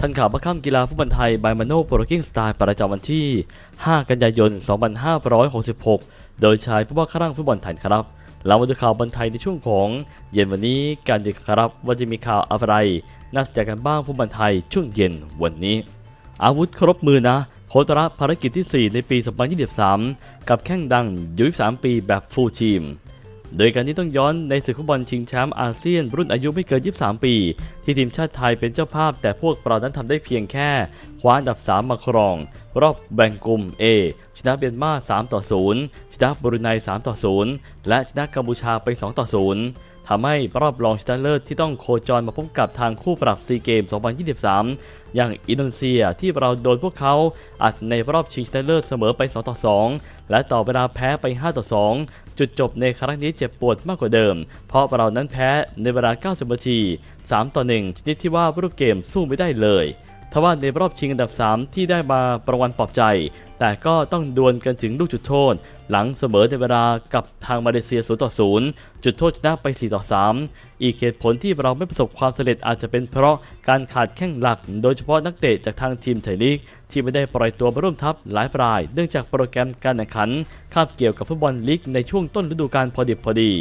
ทันข่าวประค่ำกีฬาฟุตบอลไทยบายมาโนโปรกิ้งสไตล์ประจำวันที่ 5 กันยายน 2566 โดยชายผู้ว่าข้างฟุตบอลไทยครับ เรามาดูข่าวบอลไทยในช่วงของเย็นวันนี้การดีครับว่าจะมีข่าวอะไรน่าสนใจกันบ้างฟุตบอลไทยช่วงเย็นวันนี้ อาวุธครบมือนะโคตระภารกิจที่ 4 ในปี 2023 กับแข้งดังยุ23ปีแบบฟูลทีม โดยการที่ต้องย้อนในศึกฟุตบอลชิงแชมป์อาเซียน รุ่นอายุไม่เกิน 23 ปี ที่ทีมชาติไทยเป็นเจ้าภาพ แต่พวกเรานั้นทำได้เพียงแค่คว้าอันดับ 3 มาครอง รอบแบ่งกลุ่ม A ชนะเมียนมา 3 ต่อ 0 ชนะบรูไน 3 ต่อ 0 และชนะกัมพูชาไป 2 ต่อ 0ทำให้รอบรองชนะเลิศที่ต้องโคจรมาพบกับทางคู่ปรับซีเกม 2023อย่างอินโดนีเซียที่เราโดนพวกเขาอัดในรอบชิงชนะเลิศเสมอไป 2 ต่อ 2 และต่อเวลาแพ้ไป 5 ต่อ 2 จุดจบในครั้งนี้เจ็บปวดมากกว่าเดิม เพราะเรานั้นแพ้ในเวลา 90 นาที 3 ต่อ 1 ชนิดที่ว่ารูปเกมสู้ไม่ได้เลย ทว่าในรอบชิงอันดับ 3 ที่ได้มาประวันปลอบใจ แต่ก็ต้องดวลกันถึงลูกจุดโทษ หลังเสมอในเวลากับทางมาเลเซีย0ต่อ0จุดโทษชนะไป 4 ต่อ 3 อีกเหตุผลที่เราไม่ประสบความสำเร็จอาจจะเป็นเพราะการขาดแข้งหลัก โดยเฉพาะนักเตะจากทางทีมไทยลีกที่ไม่ได้ปล่อยตัวมาร่วมทัพหลายราย เนื่องจากโปรแกรมการแข่งขันคาบเกี่ยวกับฟุตบอลลีกในช่วงต้นฤดูกาลพอดิบพอดี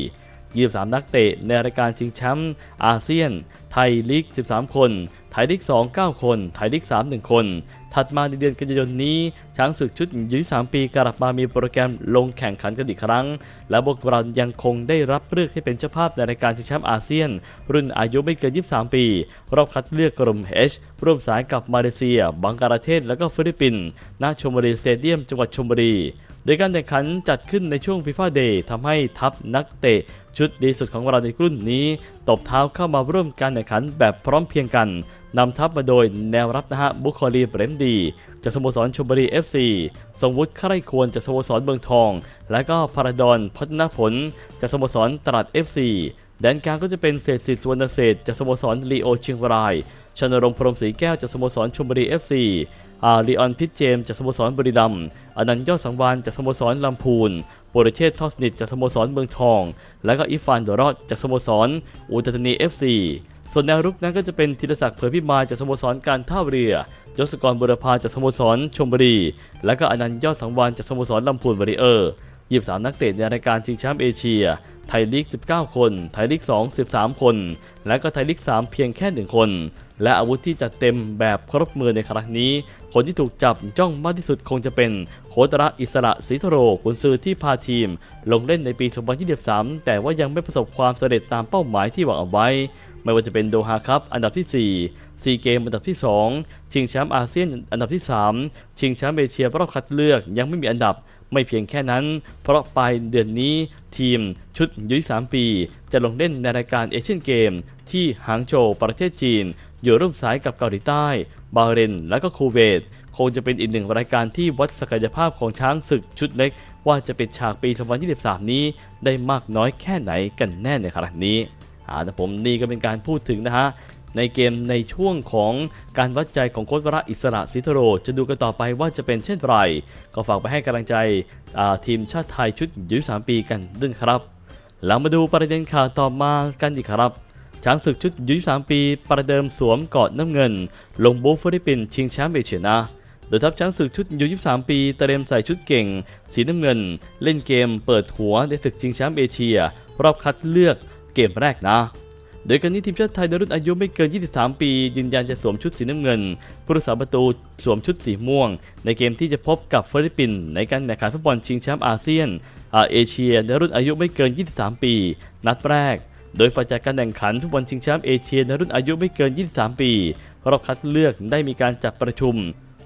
23 นักเตะ ในรายการชิงแชมป์อาเซียน ไทยลีก 13 คน ไทยลีก 2 9 คน ไทยลีก 3 1 คน ถัดมาในเดือนกันยายนนี้ ช้างศึกชุดอายุ3ปีกลับมามีโปรแกรมลงแข่งขันกันอีกครั้ง และพวกเรายังคงได้รับเลือกให้เป็นเจ้าภาพในรายการชิงแชมป์อาเซียน รุ่นอายุไม่เกิน 23 ปี รอบคัดเลือกกลุ่ม H ร่วมสายกับมาเลเซีย บังกลาเทศ และก็ฟิลิปปินส์ณชลบุรีสเตเดียมจังหวัดชลบุรี โดยการแข่งขันจัดขึ้นในช่วงฟีฟ่าเดย์ทำให้ทัพนักเตะชุดดีสุดของเราในรุ่นนี้ ตบเท้าเข้ามาร่วมการแข่งขันแบบพร้อมเพียงกันนำทัพมาโดยแนวรับนะฮะบุคอลีเบรมดี จากสโมสรชมบุรี FC ทรงวุฒิใคร่ควรจากสโมสรเมืองทอง และก็พาราดอนพัฒนาผลจากสโมสรตราด FC แดนกลางก็จะเป็นเศษฐศิษย์สวรรณเศษจากสโมสรลีโอเชียงรายชนรงพรหมศรีแก้วจากสโมสรชมบุรี FC อ อาลีออนพิทเจมส์จากสโมสรบุรีรัมย์อนันต์ยอดสังวานจากสโมสรลำพูนโปรเชษฐ์ทอสนิทจากสโมสรเมืองทอง และก็อิฟานโดรอดจากสโมสรอุตรธานี FC ส่วนแนวรุกนั้นก็จะเป็นธีรศักดิ์เผยพิมายจากสโมสรการท่าเรือยศกรบุรพาจากสโมสรชมบุรี และก็อนันต์ยอดสังวานจากสโมสรลำพูนวอริเออร์ 23 นักเตะในรายการชิงแชมป์เอเชีย ไทยลีก 19 คน ไทยลีก 2 13 คน และก็ไทยลีก 3 เพียงแค่ 1 คน และอาวุธที่จัดเต็มแบบครบมือในครั้งนี้ คนที่ถูกจับจ้องมากที่สุดคงจะเป็นโคตระอิสระศรีทโรกุนซือที่พาทีม ลงเล่นในปี 2023 แต่ว่ายังไม่ประสบความสำเร็จตามเป้าหมายที่หวังเอาไว้ ไม่ว่าจะเป็นโดฮาคัพอันดับที่ 4ซีเกมอันดับที่ 2 ชิงแชมป์อาเซียนอันดับที่ 3 ชิงแชมป์เอเชียรอบคัดเลือกยังไม่มีอันดับ ไม่เพียงแค่นั้น เพราะปลายเดือนนี้ทีมชุดยุย3ปี จะลงเล่นในรายการเอเชียนเกม ที่หางโจวประเทศจีน อยู่ร่วมสายกับเกาหลีใต้ บาเรน และก็คูเวตคงจะเป็นอีกหนึ่งรายการที่วัดศักยภาพของช้างศึกชุดเล็ก ว่าจะเป็นฉากปี 2023 นี้ ได้มากน้อยแค่ไหนกันแน่ในครั้งนี้อ่าแต่ผมนี่ก็เป็นการพูดถึงนะฮะ ในเกมในช่วงของการวัดใจของโค้ชวระอิสระสิทธโร จะดูกันต่อไปว่าจะเป็นเช่นไร ก็ฝากไปให้กำลังใจทีมชาติไทยชุดยุยสามปีกันด้วยครับหลังมาดูประเด็นข่าวต่อมากันอีกครับช้างศึกชุดยุยสามปี ประเดิมสวมกอดน้ำเงิน ลงบูฟิลิปปินส์ชิงแชมป์เอเชียนะโดยทัพช้างศึกชุดยุ23 ปีเตรียมใส่ชุดเก่ง สีน้ำเงิน เล่นเกมเปิดหัวในศึกชิงแชมป์เอเชีย รอบคัดเลือกเกมแรกนะ โดยการนี้ทีมชาติไทยในรุ่นอายุไม่เกิน 23 ปี ยืนยันจะสวมชุดสีน้ำเงิน ผู้รักษาประตูสวมชุดสีม่วง ในเกมที่จะพบกับฟิลิปปินส์ในการแข่งขันฟุตบอลชิงแชมป์อาเซียนอาเอเชียในรุ่นอายุไม่เกิน 23 ปี นัดแรก โดยฝ่ายจัดการแข่งขันฟุตบอลชิงแชมป์เอเชียในรุ่นอายุไม่เกิน 23 ปีรอบคัดเลือกได้มีการจัดประชุม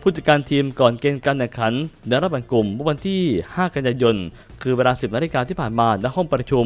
ผู้จัดการทีมก่อนเกณฑ์การแข่งขันในรอบแบ่งกลุ่มเมื่อวันที่ 5 กันยายน คือเวลา 10 นาฬิกาที่ผ่านมาณห้องประชุม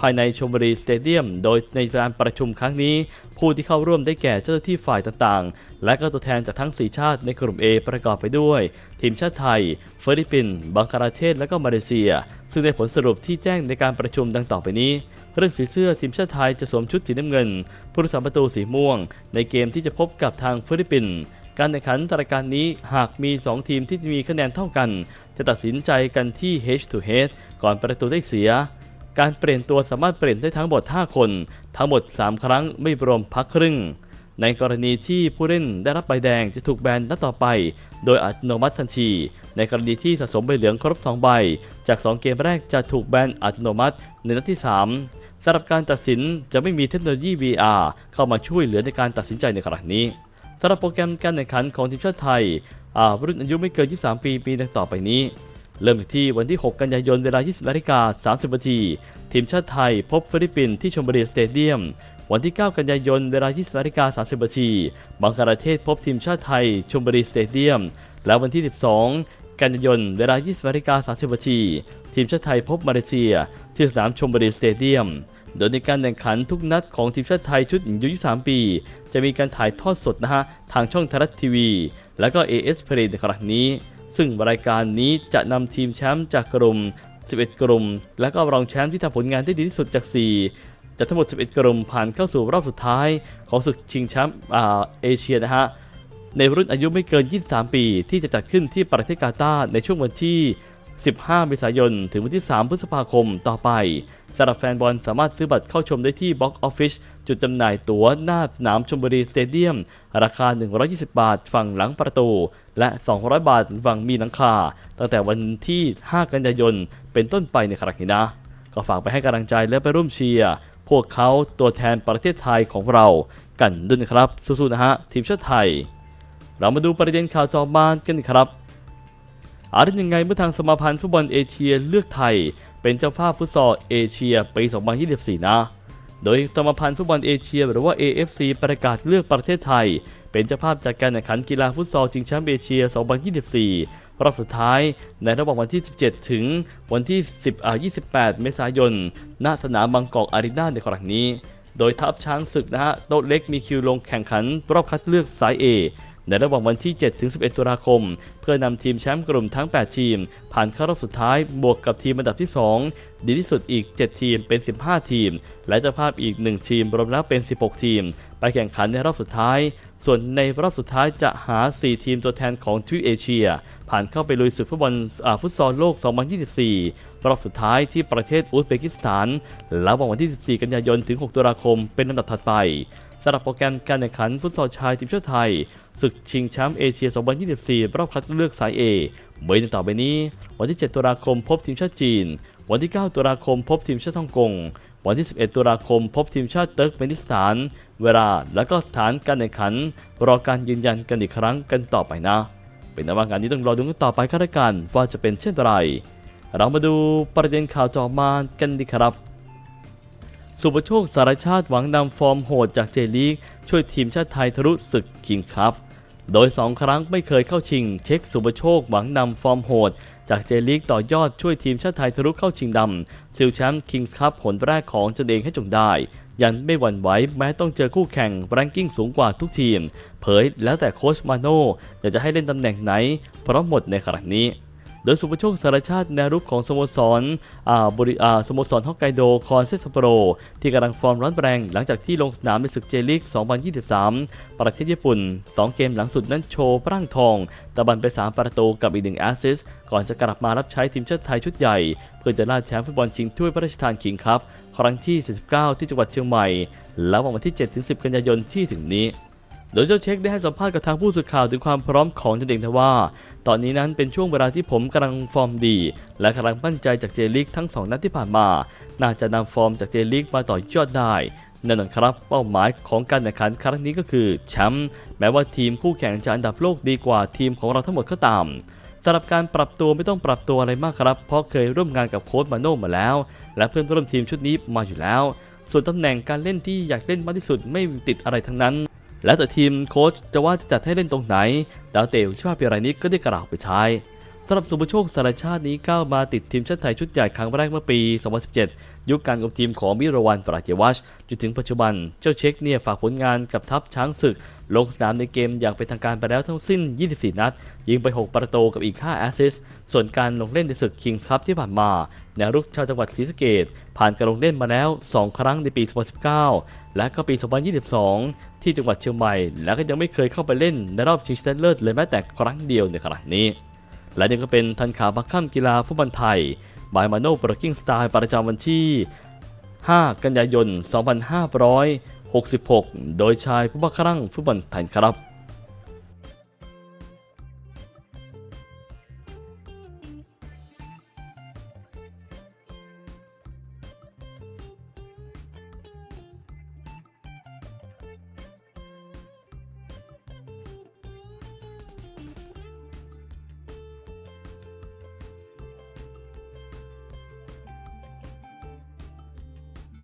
ภายในชมบุรีสเตเดียม โดยในการประชุมครั้งนี้ ผู้ที่เข้าร่วมได้แก่เจ้าหน้าที่ฝ่ายต่างๆ และก็ตัวแทนจากทั้ง 4 ชาติในกลุ่ม A ประกอบไปด้วย ทีมชาติไทยฟิลิปปินส์บังคลาเทศและก็มาเลเซีย ซึ่งในผลสรุปที่แจ้งในการประชุมดังต่อไปนี้เรื่องสีเสื้อทีมชาติไทยจะสวมชุดสีน้ำเงิน ผู้รักษาประตูสีม่วง ในเกมที่จะพบกับทางฟิลิปปินส์ การแข่งขันรายการนี้หากมี 2 ทีมที่มีคะแนนเท่ากัน จะตัดสินใจกันที่ H to H ก่อนประตูได้เสีย การเปลี่ยนตัวสามารถเปลี่ยนได้ทั้งหมด 5 คน ทั้งหมด 3 ครั้งไม่รวมพักครึ่ง ในกรณีที่ผู้เล่นได้รับใบแดงจะถูกแบนนัดต่อไป โดยอัตโนมัติทันที ในกรณีที่สะสมใบเหลืองครบ 2 ใบ จาก 2 เกมแรกจะถูกแบนอัตโนมัติในนัดที่ 3สำหรับการตัดสินจะไม่มีเทคโนโลยี VR เข้ามาช่วยเหลือในการตัดสินใจในครั้งนี้ สำหรับโปรแกรมการแข่งขันของทีมชาติไทยรุ่นอายุไม่เกิน 23 ปีปีดังต่อไปนี้ เริ่มที่วันที่ 6 กันยายนเวลา 20นาฬิกา30นาทีทีมชาติไทยพบฟิลิปปินส์ที่ชมบุรีสเตเดียม วันที่ 9 กันยายนเวลา 20นาฬิกา30นาทีบังกลาเทศพบทีมชาติไทยชมบุรีสเตเดียม และวันที่ 12กันยายนเวลา 20นาฬิกา30นาทีทีมชาติไทยพบมาเลเซีย ที่สนามชมบุรีสเตเดียม โดยในการแข่งขันทุกนัดของทีมชาติไทยชุดอายุ23ปี จะมีการถ่ายทอดสดนะฮะทางช่องไทยรัฐทีวี และก็ AS p l a y ในครั้งนี้ ซึ่งรายการนี้จะนำทีมแชมป์จากกลุ่ม 11 กลุ่ม และก็รองแชมป์ที่ทำผลงานได้ดีที่สุดจาก 4 จากทั้งหมด 11 กลุ่มผ่านเข้าสู่รอบสุดท้ายของศึกชิงแชมป์อาเอเชียนะฮะในรุ่นอายุไม่เกิน 23 ปี ที่จะจัดขึ้นที่ประเทศกาตาร์ในช่วงวันที่ 15 เมษายน ถึงวันที่ 3 พฤษภาคมต่อไป สำหรับแฟนบอลสามารถซื้อบัตรเข้าชมได้ที่ Box Office จุดจำหน่ายตั๋วหน้าสนามชมบุรีสเตเดียม ราคา 120 บาทฝั่งหลังประตู และ 200 บาทฝั่งมีหลังคา ตั้งแต่วันที่ 5 กันยายน เป็นต้นไปในครั้งนี้นะ ก็ฝากไปให้กำลังใจและไปร่วมเชียร์พวกเขาตัวแทนประเทศไทยของเรากันด้วยนะครับ สู้ๆนะฮะ ทีมชาติไทย เรามาดูประเด็นข่าวต่อมากันครับอาจเป็นยังไงเมื่อทางสมาพันธ์ฟุตบอลเอเชียเลือกไทย เป็นเจ้าภาพฟุตซอลเอเชียปี2024 นะ โดยสมาพันธ์ฟุตบอลเอเชีย หรือว่า AFC ประกาศเลือกประเทศไทย เป็นเจ้าภาพจากการแข่งขันกีฬาฟุตซอลชิงแชมป์เอเชีย 2024 รอบสุดท้าย ในระหว่างวันที่ 17 ถึงวันที่ 10อ่า28 เมษายน ณ สนามบางกอกอารีนาในครั้งนี้ โดยทัพช้างศึกนะฮะ โต๊ะเล็กมีคิวลงแข่งขันรอบคัดเลือกสาย A ในระหว่างวันที่7ถึง11 ตุลาคม เพื่อนำทีมแชมป์กลุ่มทั้ง 8 ทีม ผ่านเข้ารอบสุดท้ายบวกกับทีมอันดับที่ 2 ดีที่สุดอีก 7 ทีมเป็น 15 ทีม และเจ้าภาพอีก 1 ทีมรวมแล้วเป็น 16 ทีม ไปแข่งขันในรอบสุดท้าย ส่วนในรอบสุดท้ายจะหา 4 ทีมตัวแทนของทวีเอเชีย ผ่านเข้าไปลุยศึกฟุตบอลอ่าฟุตซอลโลก 2024 รอบสุดท้ายที่ประเทศอุซเบกิสถานระหว่างวันที่ 14 กันยายนถึง 6 ตุลาคมเป็นลำดับถัดไป สำหรับโปรแกรมการแข่งขันฟุตซอลชายทีมชาติไทยศึกชิงแชมป์เอเชีย 2024 รอบคัดเลือกสาย A เบอร์ต่อไปนี้ วันที่ 7 ตุลาคมพบทีมชาติจีน วันที่ 9 ตุลาคมพบทีมชาติฮ่องกง วันที่ 11 ตุลาคมพบทีมชาติเติร์กเมนิสถาน เวลาและก็สถานการแข่งขัน รอการยืนยันกันอีกครั้งกันต่อไปนะ เป็นนว่างานนี้ต้องรอดูกันต่อไปก็แล้วกันว่าจะเป็นเช่นไร เรามาดูประเด็นข่าวต่อมากันดีครับ สุประโชคสารชาติหวังนำฟอร์มโหดจากเจลีก ช่วยทีมชาติไทยทะลุศึกคิงส์คัพโดย 2 ครั้งไม่เคยเข้าชิง เช็คสุประโชคหวังนำฟอร์มโหด จากเจลีกต่อยอดช่วยทีมชาติไทยทะลุเข้าชิงดำซิลแชมป์คิงส์คัพผลแรกของตนเองให้จงได้ ยันไม่หวั่นไหวแม้ต้องเจอคู่แข่งแรงกิ้งสูงกว่าทุกทีม เผยแล้วแต่โค้ชมาโน่อยากจะให้เล่นตำแหน่งไหน เพราะหมดในขณะนี้ โดยสุภโชคสารชาติแนวรุกของสโมสรอ่าบริสโมสรฮอกไกโดคอนเซสโปโรที่กำลังฟอร์มร้อนแรง หลังจากที่ลงสนามในศึกเจลิก 2023 ประเทศญี่ปุ่น 2 เกมหลังสุดนั้นโชว์ร่างทอง ตะบันไป 3 ประตูกับอีกหนึ่งแอสซิสก่อนจะกลับมารับใช้ทีมชาติไทยชุดใหญ่ เพื่อจะล่าแชมป์ฟุตบอลชิงถ้วยพระราชทานคิงส์คัพครั้งที่ 49 ที่จังหวัดเชียงใหม่ แล้ววันที่ 7-10 กันยายนที่ถึงนี้โดยเจ้าเช็คได้ให้สัมภาษณ์กับทางผู้สื่อข่าวถึงความพร้อมของตนเองนะว่า ตอนนี้นั้นเป็นช่วงเวลาที่ผมกำลังฟอร์มดี และกำลังมั่นใจจากเจลิกทั้ง 2 นัดที่ผ่านมา น่าจะนำฟอร์มจากเจลิกมาต่อยอดได้แน่นอนครับเป้าหมายของการแข่งขันครั้งนี้ก็คือแชมป์แม้ว่าทีมคู่แข่งจะอันดับโลกดีกว่าทีมของเราทั้งหมดก็ตามสำหรับการปรับตัวไม่ต้องปรับตัวอะไรมากครับ เพราะเคยร่วมงานกับโค้ชมาโน่มาแล้ว และเพื่อนร่วมทีมชุดนี้มาอยู่แล้ว ส่วนตำแหน่งการเล่นที่อยากเล่นมากที่สุดไม่ติดอะไรทั้งนั้น แล้วแต่ทีมโค้ชจะว่าจะจัดให้เล่นตรงไหน ดาวเต๋อชอบเปียรานี้ก็ได้กล่าวไปใช้สำหรับสุภโชคสารชาตินี้ก้าวมาติดทีมชาติไทยชุดใหญ่ครั้งแรกเมื่อปี 2017 ยุคการกับทีมของมิรวันปราเจวัชจนถึงปัจจุบัน เจ้าเช็คเนี่ยฝากผลงานกับทัพช้างศึก ลงสนามในเกมอย่างเป็นทางการไปแล้วทั้งสิ้น 24 นัด ยิงไป 6 ประตูกับอีก 5 แอสซิสส่วนการลงเล่นในศึกคิงส์คัพที่ผ่านมาแนวรุกชาวจังหวัดศรีสะเกดผ่านการลงเล่นมาแล้ว 2 ครั้งในปี 2019 และก็ปี 2022 ที่จังหวัดเชียงใหม่ และก็ยังไม่เคยเข้าไปเล่นในรอบชิงชนะเลิศเลยแม้แต่ครั้งเดียวในขณะนี้ และนี่ก็เป็นทันข่าวบักค่ำกีฬาฟุตบอลไทยบายมาโน่โปรกิ้งสไตล์ประจำวันที่ 5 กันยายน 2566 โดยชายผู้บังคลั่งฟุตบอลไทยครับ